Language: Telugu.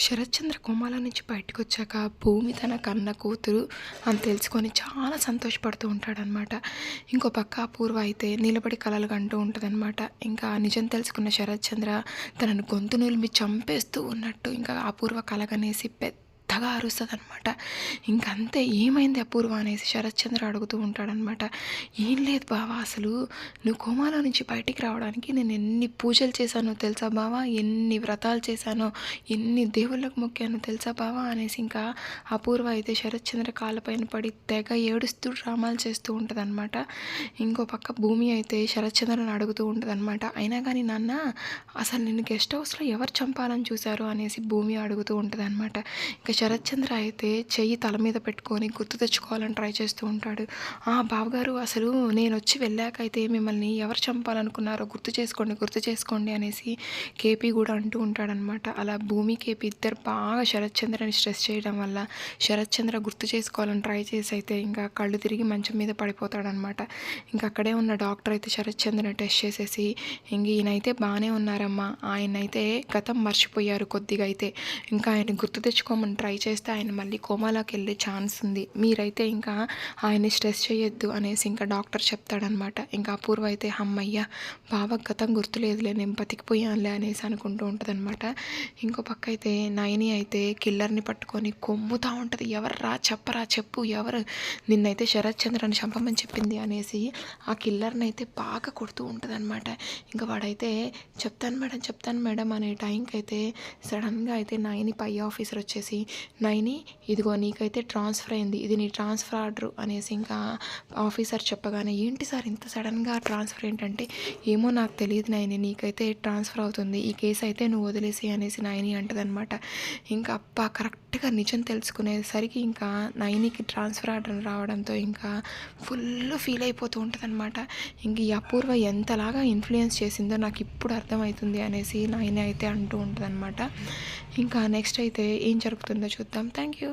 శరత్చంద్ర కోమాల నుంచి బయటకు వచ్చాక భూమి తన కన్న కూతురు అని తెలుసుకొని చాలా సంతోషపడుతూ ఉంటాడనమాట ఇంకో పక్క అపూర్వ అయితే నిలబడి కలలు కంటూ ఉంటుందన్నమాట. ఇంకా నిజం తెలుసుకున్న శరత్చంద్ర తనను గొంతు నిలిమి చంపేస్తూ ఉన్నట్టు ఇంకా అపూర్వ కలగనేసి పెద్ద బాగా అరుస్తుంది అనమాట ఇంకంతే ఏమైంది అపూర్వ అనేసి శరత్చంద్ర అడుగుతూ ఉంటాడనమాట ఏం లేదు బావా అసలు నువ్వు కోమాలో నుంచి బయటికి రావడానికి నేను ఎన్ని పూజలు చేశానో తెలుసా బావా? ఎన్ని వ్రతాలు చేశానో ఎన్ని దేవుళ్ళకు మొక్కానో తెలుసా బావా? అనేసి ఇంకా అపూర్వ అయితే శరత్చంద్ర కాళ్ళపైన పడి తెగ ఏడుస్తూ డ్రామాలు చేస్తూ ఉంటుందన్నమాట. ఇంకో పక్క భూమి అయితే శరత్చంద్రని అడుగుతూ ఉంటుందన్నమాట. అయినా కానీ నాన్న అసలు నేను గెస్ట్ హౌస్లో ఎవరు చంపాలని చూశారు అనేసి భూమి అడుగుతూ ఉంటుంది అనమాట ఇంకా శరత్చంద్ర అయితే చెయ్యి తల మీద పెట్టుకొని గుర్తు తెచ్చుకోవాలని ట్రై చేస్తూ ఉంటాడు. ఆ బావగారు అసలు నేను వచ్చి వెళ్ళాక అయితే మిమ్మల్ని ఎవరు చంపాలనుకున్నారో గుర్తు చేసుకోండి గుర్తు చేసుకోండి అనేసి కేపీ కూడా అంటూ ఉంటాడనమాట అలా భూమి కేపీ ఇద్దరు బాగా శరత్చంద్రని స్ట్రెస్ చేయడం వల్ల శరత్చంద్ర గుర్తు చేసుకోవాలని ట్రై చేసి అయితే ఇంకా కళ్ళు తిరిగి మంచం మీద పడిపోతాడనమాట ఇంకా అక్కడే ఉన్న డాక్టర్ అయితే శరత్చంద్రని టెస్ట్ చేసేసి ఇంక ఈయనైతే బాగానే ఉన్నారమ్మా. ఆయన అయితే గతం మర్చిపోయారు కొద్దిగా అయితే. ఇంకా ఆయన గుర్తు తెచ్చుకోమని ట్రై చేస్తే ఆయన మళ్ళీ కోమాలోకి వెళ్ళే ఛాన్స్ ఉంది. మీరైతే ఇంకా ఆయన్ని స్ట్రెస్ చేయొద్దు అనేసి ఇంకా డాక్టర్ చెప్తాడనమాట. ఇంకా అపూర్వ అయితే అమ్మయ్య బావ గతం గుర్తులేదులే నేను బతికిపోయానులే అనేసి అనుకుంటూ ఉంటుంది అనమాట ఇంకో పక్క అయితే నయని అయితే కిల్లర్ని పట్టుకొని కొమ్ముతూ ఉంటుంది. ఎవర్రా చెప్పరా చెప్పు ఎవరు? నిన్నైతే శరత్ చంద్రని చంపమని చెప్పింది అనేసి ఆ కిల్లర్ని అయితే బాగా కొడుతూ ఉంటుంది అనమాట ఇంకా వాడైతే చెప్తాను మేడం చెప్తాను మేడం అనే టైంకి అయితే సడన్గా అయితే నయని పై ఆఫీసర్ వచ్చేసి నైని ఇదిగో నీకైతే ట్రాన్స్ఫర్ అయింది. ఇది నీ ట్రాన్స్ఫర్ ఆర్డర్ అనేసి ఇంకా ఆఫీసర్ చెప్పగానే ఏంటి సార్ ఇంత సడన్గా ట్రాన్స్ఫర్ ఏంటంటే? ఏమో నాకు తెలియదు నైని నీకైతే ట్రాన్స్ఫర్ అవుతుంది. ఈ కేసు అయితే నువ్వు వదిలేసి అనేసి నైని అంటదనమాట. ఇంకా అప్ప కరెక్ట్గా నిజం తెలుసుకునేసరికి ఇంకా నైనికి ట్రాన్స్ఫర్ ఆర్డర్ రావడంతో ఇంకా ఫుల్ ఫీల్ అయిపోతూ ఉంటుందన్నమాట. ఇంక ఈ అపూర్వ ఎంతలాగా ఇన్ఫ్లుయెన్స్ చేసిందో నాకు ఇప్పుడు అర్థమవుతుంది అనేసి నైన్ అయితే అంటూ ఉంటుందన్నమాట. ఇంకా నెక్స్ట్ అయితే ఏం జరుగుతుందో చూద్దాం. Thank you